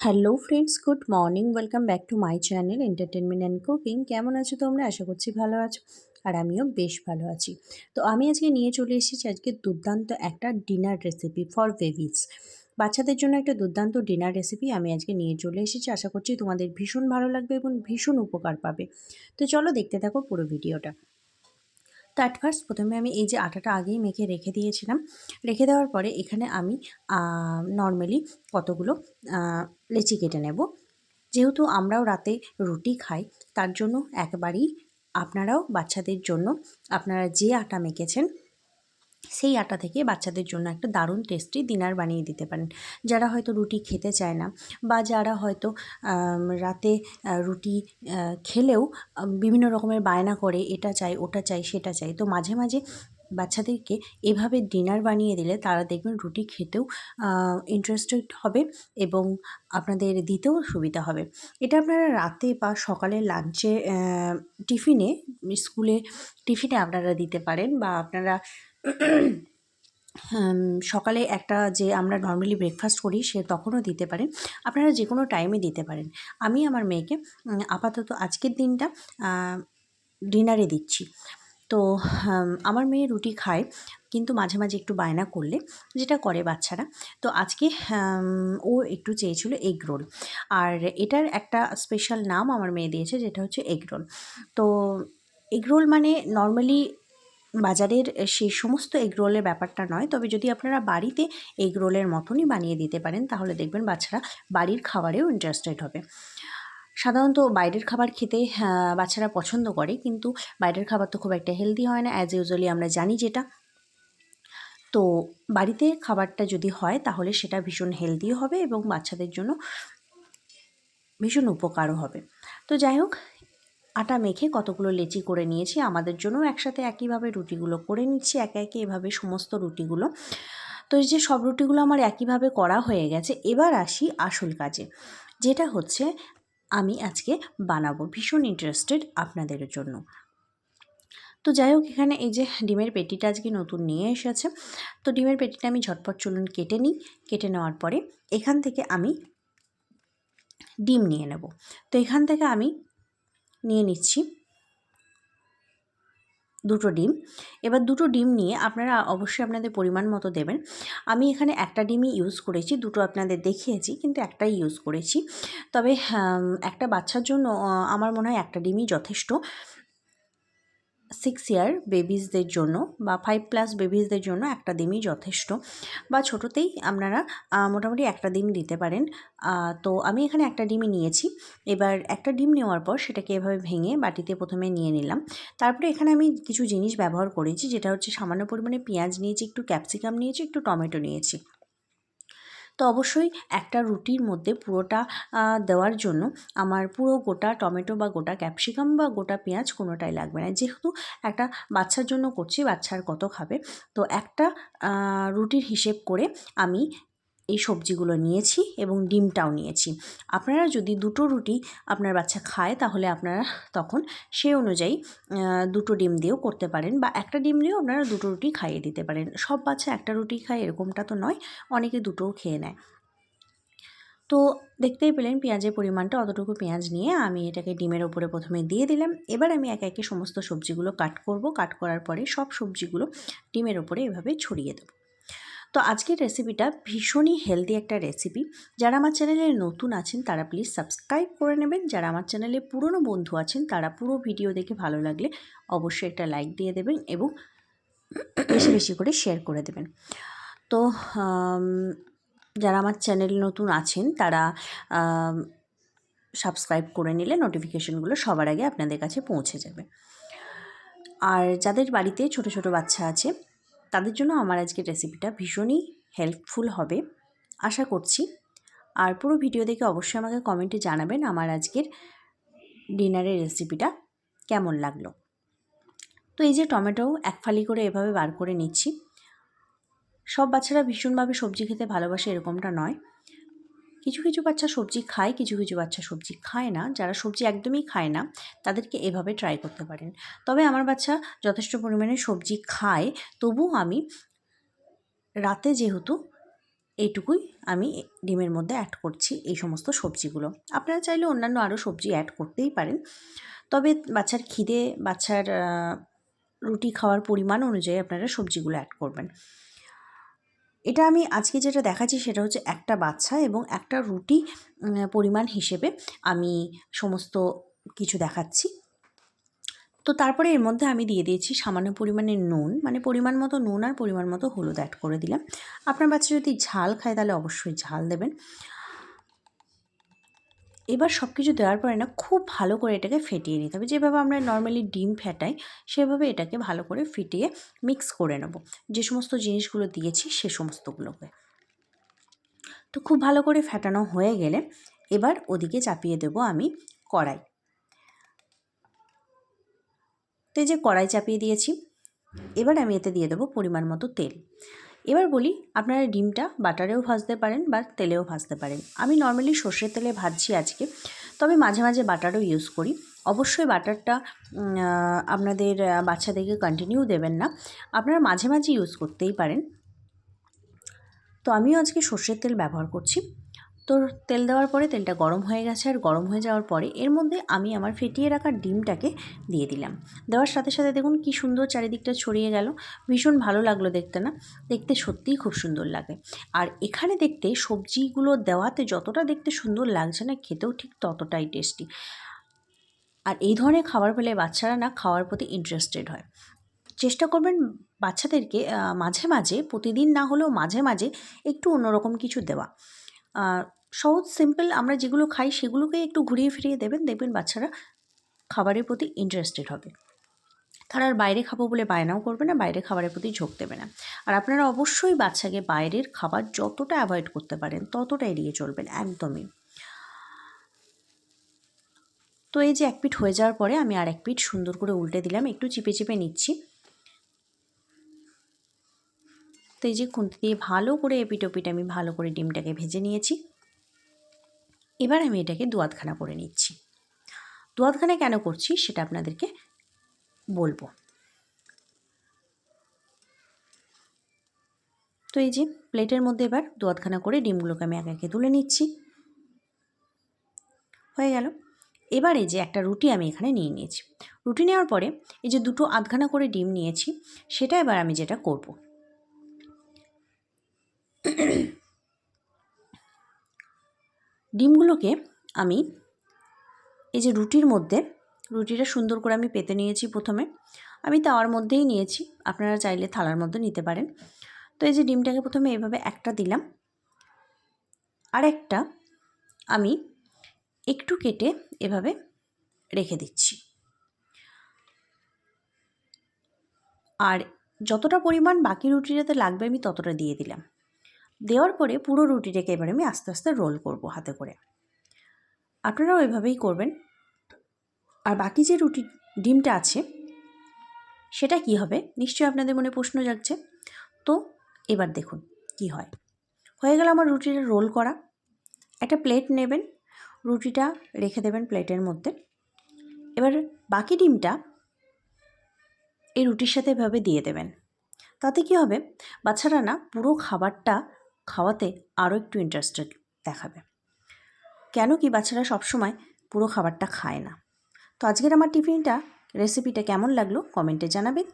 Hello friends good morning welcome back to my channel entertainment and cooking কেমন আছো তোমরা? আশা করছি ভালো আছো। আর আমিও বেশ ভালো আছি। তো আমি আজকে নিয়ে চলে এসেছি আজকে দুর্দান্ত একটা ডিনার রেসিপি ফর বেবিস বাচ্চাদের জন্য একটা দুর্দান্ত ডিনার রেসিপি আমি আজকে নিয়ে চলে এসেছি। আশা করছি তোমাদের ভীষণ ভালো লাগবে এবং ভীষণ উপকার পাবে। তো চলো দেখতে থাকো পুরো ভিডিওটা তো ফার্স্ট প্রথমে আমি এই যে আটাটা আগেই মেখে রেখে দিয়েছিলাম। রেখে দেওয়ার পরে এখানে আমি নর্মালি কতগুলো লেচি কেটে নেব। যেহেতু আমরাও রাতে রুটি খাই, তার জন্য একবারই আপনারাও বাচ্চাদের জন্য, আপনারা যে আটা মেখেছেন সেই আটা থেকে বাচ্চাদের জন্য একটা দারুণ টেস্টি ডিনার বানিয়ে দিতে পারেন। যারা হয়তো রুটি খেতে চায় না বা যারা হয়তো রাতে রুটি খেলেও বিভিন্ন রকমের বায়না করে এটা চাই ওটা চাই সেটা চাই তো মাঝে মাঝে বাচ্চাদেরকে এভাবে ডিনার বানিয়ে দিলে তারা দেখবেন রুটি খেতেও ইন্টারেস্টেড হবে এবং আপনাদের দিতেও সুবিধা হবে। এটা আপনারা রাতে বা সকালে লাঞ্চে টিফিনে, স্কুলে টিফিনে আপনারা দিতে পারেন বা আপনারা সকালে একটা যে আমরা নর্মালি ব্রেকফাস্ট করি সে তখনও দিতে পারেন। আপনারা যে কোনো টাইমে দিতে পারেন। আমি আমার মেয়েকে আপাতত আজকের দিনটা ডিনারে দিচ্ছি। তো আমার মেয়ে রুটি খায়, কিন্তু মাঝে মাঝে একটু বায়না করলে, যেটা করে বাচ্চারা। তো আজকে ও একটু চেয়েছিল এগ রোল আর এটার একটা স্পেশাল নাম আমার মেয়ে দিয়েছে, যেটা হচ্ছে এগ রোল তো এগ রোল মানে নর্মালি বাজারের সেই সমস্ত এগরোলের ব্যাপারটা নয়। তবে যদি আপনারা বাড়িতে এগরোলের মতনই বানিয়ে দিতে পারেন, তাহলে দেখবেন বাচ্চারা বাড়ির খাবারেও ইন্টারেস্টেড হবে। সাধারণত বাইরের খাবার খেতে বাচ্চারা পছন্দ করে, কিন্তু বাইরের খাবার তো খুব একটা হেলদি হয় না। অ্যাজ ইউজুয়ালি আমরা জানি যেটা। তো বাড়িতে খাবারটা যদি হয়, তাহলে সেটা ভীষণ হেলদিও হবে এবং বাচ্চাদের জন্য ভীষণ উপকারও হবে। তো যাই হোক আটা মেখে কতগুলো লেচি করে নিয়েছি আমাদের জন্য একসাথে একইভাবে রুটিগুলো করে নিচ্ছি, একে একে এভাবে সমস্ত রুটিগুলো। তো এই যে সব রুটিগুলো আমার একইভাবে করা হয়ে গেছে, এবার আসি আসল কাজে, যেটা হচ্ছে আমি আজকে বানাবো ভীষণ ইন্টারেস্টেড আপনাদের জন্য। তো যাই হোক, এখানে এই যে ডিমের পেটিটা আজকে নতুন নিয়ে এসেছে, তো ডিমের পেটিটা আমি ঝটপট চলুন কেটে নিই, কেটে নেওয়ার পরে এখান থেকে আমি ডিম নিয়ে নেব। তো এখান থেকে আমি নিয়ে নিচ্ছি। দুটো ডিম। এবার দুটো ডিম নিয়ে আপনারা অবশ্যই আপনাদের পরিমাণ মতো দেবেন। আমি এখানে একটা ডিমই ইউজ করেছি, দুটো আপনাদের দেখিয়েছি, কিন্তু একটাই ইউজ করেছি। তবে একটা বাচ্চার জন্য আমার মনে হয় একটা ডিমই যথেষ্ট। সিক্স ইয়ার বেবিজদের জন্য বা ফাইভ প্লাস বেবিজদের জন্য একটা ডিমই যথেষ্ট। বা ছোটোতেই আপনারা মোটামুটি একটা ডিম দিতে পারেন। তো আমি এখানে একটা ডিমই নিয়েছি। এবার একটা ডিম নেওয়ার পর সেটাকে এভাবে ভেঙে বাটিতে প্রথমে নিয়ে নিলাম। তারপরে এখানে আমি কিছু জিনিস ব্যবহার করেছি, যেটা হচ্ছে সামান্য পরিমাণে পেঁয়াজ নিয়েছি, একটু ক্যাপসিকাম নিয়েছি, একটু টমেটো নিয়েছি। তো অবশ্যই একটা রুটির মধ্যে পুরোটা দেওয়ার জন্য আমার পুরো গোটা টমেটো বা গোটা ক্যাপসিকাম বা গোটা পেঁয়াজ কোনোটাই লাগবে না। যেহেতু একটা বাচ্চার জন্য করছি, বাচ্চার কত খাবে? তো একটা রুটির হিসেব করে আমি এই সবজিগুলো নিয়েছি এবং ডিমটাও নিয়েছি। আপনারা যদি দুটো রুটি আপনার বাচ্চা খায়, তাহলে আপনারা তখন সে অনুযায়ী দুটো ডিম দিয়েও করতে পারেন বা একটা ডিম দিয়েও আপনারা দুটো রুটি খাইয়ে দিতে পারেন। সব বাচ্চা একটা রুটি খায়, এরকমটা তো নয়, অনেকে দুটোও খেয়ে নেয়। তো দেখতেই পেলেন পেঁয়াজের পরিমাণটা, অতটুকু পেঁয়াজ নিয়ে আমি এটাকে ডিমের ওপরে প্রথমে দিয়ে দিলাম। এবার আমি একে একে সমস্ত সবজিগুলো কাট করব। কাট করার পরে সব সবজিগুলো ডিমের ওপরে এভাবে ছড়িয়ে দেবো। তো আজকের রেসিপিটা ভীষণই হেলদি একটা রেসিপি যারা আমার চ্যানেলে নতুন আছেন, তারা প্লিজ সাবস্ক্রাইব করে নেবেন। যারা আমার চ্যানেলে পুরনো বন্ধু আছেন, তারা পুরো ভিডিও দেখে ভালো লাগলে অবশ্যই একটা লাইক দিয়ে দেবেন এবং বেশি বেশি করে শেয়ার করে দেবেন। তো যারা আমার চ্যানেল নতুন আছেন, তারা সাবস্ক্রাইব করে নিলে নোটিফিকেশনগুলো সবার আগে আপনাদের কাছে পৌঁছে যাবে। আর যাদের বাড়িতে ছোট ছোট বাচ্চা আছে তাদের জন্য আমার আজকের রেসিপিটা ভীষণই হেল্পফুল হবে। আশা করছি। আর পুরো ভিডিও দেখে অবশ্যই আমাকে কমেন্টে জানাবেন আমার আজকের ডিনারের রেসিপিটা কেমন লাগল। তো এই যে টমেটো এক ফালি করে এভাবে বার করে নিচ্ছি। সব বাচ্চারা ভীষণভাবে সবজি খেতে ভালোবাসে এরকমটা নয়। কিছু কিছু বাচ্চা সবজি খায়, কিছু কিছু বাচ্চা সবজি খায় না। যারা সবজি একদমই খায় না, তাদেরকে এভাবে ট্রাই করতে পারেন। তবে আমার বাচ্চা যথেষ্ট পরিমাণে সবজি খায়, তবু আমি রাতে যেহেতু এইটুকুই আমি ডিমের মধ্যে অ্যাড করছি এই সমস্ত সবজিগুলো। আপনারা চাইলে অন্যান্য আরও সবজি অ্যাড করতেই পারেন। তবে বাচ্চার খিদে, বাচ্চার রুটি খাওয়ার পরিমাণ অনুযায়ী আপনারা সবজিগুলো অ্যাড করবেন। এটা আমি আজকে যেটা দেখাচ্ছি সেটা হচ্ছে একটা বাচ্চা এবং একটা রুটি পরিমাণ হিসেবে আমি সমস্ত কিছু দেখাচ্ছি। তো তারপরে এর মধ্যে আমি দিয়ে দিয়েছি সামান্য পরিমাণে নুন মানে পরিমাণ মতো নুন আর পরিমাণ মতো হলুদ অ্যাড করে দিলাম। আপনার বাচ্চা যদি ঝাল খায় তাহলে অবশ্যই ঝাল দেবেন। এবার সব কিছু দেওয়ার পরে না খুব ভালো করে এটাকে ফেটিয়ে নিতে হবে। যেভাবে আমরা নর্মালি ডিম ফেটাই, সেভাবে এটাকে ভালো করে ফিটিয়ে মিক্স করে নেব। যে সমস্ত জিনিসগুলো দিয়েছি সে সমস্তগুলোকে। তো খুব ভালো করে ফেটানো হয়ে গেলে এবার ওদিকে চাপিয়ে দেব আমি কড়াই। তো যে কড়াই চাপিয়ে দিয়েছি, এবার আমি এতে দিয়ে দেবো পরিমাণ মতো তেল। এবার বলি, আপনারা ডিমটা বাটারেও ভাজতে পারেন বা তেলেও ভাজতে পারেন। আমি নর্মালি সর্ষের তেলে ভাজছি আজকে, তবে মাঝে মাঝে বাটারও ইউজ করি। অবশ্যই বাটারটা আপনাদের বাচ্চাদেরকে কন্টিনিউ দেবেন না। আপনারা মাঝে মাঝে ইউজ করতেই পারেন। তো আমিও আজকে সর্ষের তেল ব্যবহার করছি। তো তেল দেওয়ার পরে তেলটা গরম হয়ে গেছে আর গরম হয়ে যাওয়ার পরে এর মধ্যে আমি আমার ফেটিয়ে রাখা ডিমটাকে দিয়ে দিলাম। দেওয়ার সাথে সাথে দেখুন কি সুন্দর চারিদিকটা ছড়িয়ে গেল। ভীষণ ভালো লাগল দেখতে না? দেখতে সত্যিই খুব সুন্দর লাগে। আর এখানে দেখতে সবজিগুলো দেওয়াতে যতটা দেখতে সুন্দর লাগছে না, খেতেও ঠিক ততটাই টেস্টি। আর এই ধরনের খাবার পেলে বাচ্চারা না খাওয়ার প্রতি ইন্টারেস্টেড হয়। চেষ্টা করবেন বাচ্চাদেরকে মাঝে মাঝে, প্রতিদিন না হলেও মাঝে মাঝে একটু অন্যরকম কিছু দেওয়া। সহজ সিম্পল আমরা যেগুলো খাই সেগুলোকে একটু ঘুরিয়ে ফিরিয়ে দেবেন। দেখবেন বাচ্চারা খাবারের প্রতি ইন্টারেস্টেড হবে। তারা আর বাইরে খাব বলে বায়নাও করবে না বাইরে খাবারের প্রতি ঝোঁক দেবে না। আর আপনারা অবশ্যই বাচ্চাকে বাইরের খাবার যতটা অ্যাভয়েড করতে পারেন ততটা এড়িয়ে চলবেন, একদমই। তো এই যে এক পিঠ হয়ে যাওয়ার পরে আমি আর এক পিঠ সুন্দর করে উল্টে দিলাম, একটু চিপে চিপে নিচ্ছি। তো এই যে খুন্তি দিয়ে ভালো করে এপিট ওপিট আমি ভালো করে ডিমটাকে ভেজে নিয়েছি। এবার আমি এটাকে দুয়াতখানা করে নিচ্ছি। দুয়াতখানা কেন করছি সেটা আপনাদেরকে বলব। তো এই যে প্লেটের মধ্যে এবার দুয়াতখানা করে ডিমগুলোকে আমি একে একে তুলে নিচ্ছি। হয়ে গেল। এবার এই যে একটা রুটি আমি এখানে নিয়ে নিয়েছি। রুটি নেওয়ার পরে এই যে দুটো আধখানা করে ডিম নিয়েছি, সেটা এবার আমি যেটা করব। ডিমগুলোকে আমি এই যে রুটির মধ্যে, রুটিটা সুন্দর করে আমি পেতে নিয়েছি প্রথমে। আমি তাওয়ার মধ্যেই নিয়েছি, আপনারা চাইলে থালার মধ্যে নিতে পারেন। তো এই যে ডিমটাকে প্রথমে এভাবে একটা দিলাম। আর একটা আমি একটু কেটে এভাবে রেখে দিচ্ছি। আর যতটা পরিমাণ বাকি রুটিটাতে লাগবে আমি ততটা দিয়ে দিলাম। দেওয়ার পরে পুরো রুটিটাকে এবার আমি আস্তে আস্তে রোল করব হাতে করে। আপনারাও এভাবেই করবেন। আর বাকি যে রুটি, ডিমটা আছে, সেটা কি হবে? নিশ্চয়ই আপনাদের মনে প্রশ্ন যাচ্ছে তো এবার দেখুন কি হয়। হয়ে গেল আমার রুটিটা রোল করা। একটা প্লেট নেবেন, রুটিটা রেখে দেবেন প্লেটের মধ্যে। এবার বাকি ডিমটা এই রুটির সাথে এভাবে দিয়ে দেবেন। তাতে কি হবে? বাচ্চারা না পুরো খাবারটা খাওয়াতে আরও একটু ইন্টারেস্টেড দেখাবে। কেন কি বাচ্চারা সবসময় পুরো খাবারটা খায় না? তো আজকের আমার টিফিনটা রেসিপিটা কেমন লাগল? কমেন্টে জানাবেন।